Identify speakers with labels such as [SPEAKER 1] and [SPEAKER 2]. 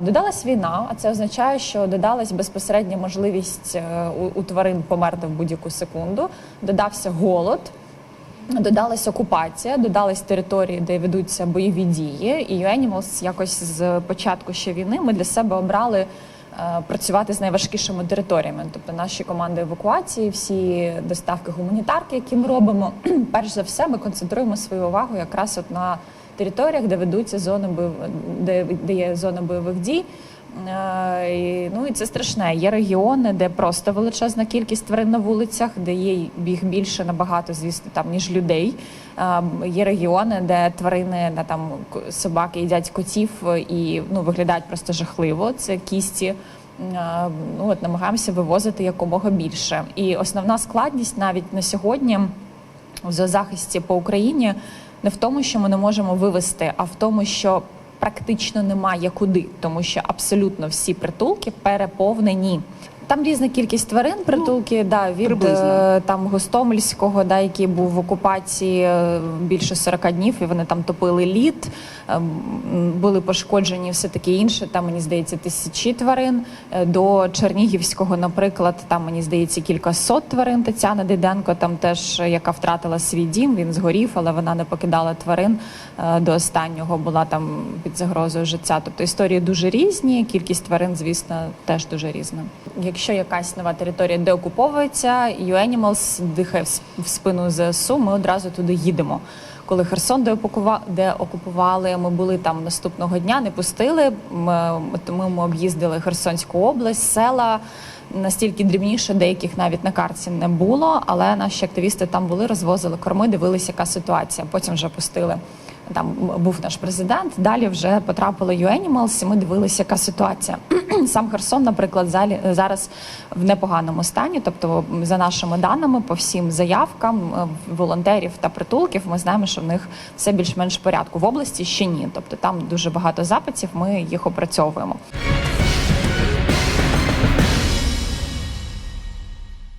[SPEAKER 1] Додалась війна, а це означає, що додалась безпосередня можливість е, у, тварин померти в будь-яку секунду. Додався голод, додалась окупація, додались території, де ведуться бойові дії. І U-Animals якось з початку ще війни ми для себе обрали. е, Працювати з найважкішими територіями, тобто наші команди евакуації, всі доставки гуманітарки, які ми робимо, перш за все, ми концентруємо свою увагу якраз от на територіях, де ведуться зони де, де є зона бойових дій. Е, Ну і це страшне. Є регіони, де просто величезна кількість тварин на вулицях, де є їх більше набагато, звісно, там ніж людей. Е, Є регіони, де тварини на там собаки їдять котів і ну виглядають просто жахливо. Це кісті. Е, Ну от намагаємося вивозити якомога більше. І основна складність навіть на сьогодні в зоозахисті по Україні не в тому, що ми не можемо вивести, а в тому, що практично немає куди, тому що абсолютно всі притулки переповнені. Там різна кількість тварин, притулки, да, від
[SPEAKER 2] приблизно.
[SPEAKER 1] е, там Гостомельського, да, який був в окупації е, більше 40 днів, і вони там топили лід, е, були пошкоджені все таке інше. Там мені здається тисячі тварин. До Чернігівського, наприклад, там мені здається кілька сот тварин. Тетяна Диденко, там теж яка втратила свій дім. Він згорів, але вона не покидала тварин до останнього. Була там під загрозою життя. Тобто історії дуже різні. Кількість тварин, звісно, теж дуже різна. Якщо якась нова територія деокуповується, U-Animals дихає в спину ЗСУ, ми одразу туди їдемо. Коли Херсон деокупува- деокупували, ми були там наступного дня, не пустили. Ми, тому ми об'їздили Херсонську область, села. Настільки дрібніше, деяких навіть на карті не було, але наші активісти там були, розвозили корми, дивилися, яка ситуація. Потім вже пустили. Там був наш президент. Далі вже потрапили U-Animals, і ми дивилися, яка ситуація. Сам Херсон, наприклад, залі зараз в непоганому стані. Тобто, за нашими даними, по всім заявкам е, волонтерів та притулків, ми знаємо, що в них все більш-менш в порядку. В області ще ні. Тобто там дуже багато запитів. Ми їх опрацьовуємо.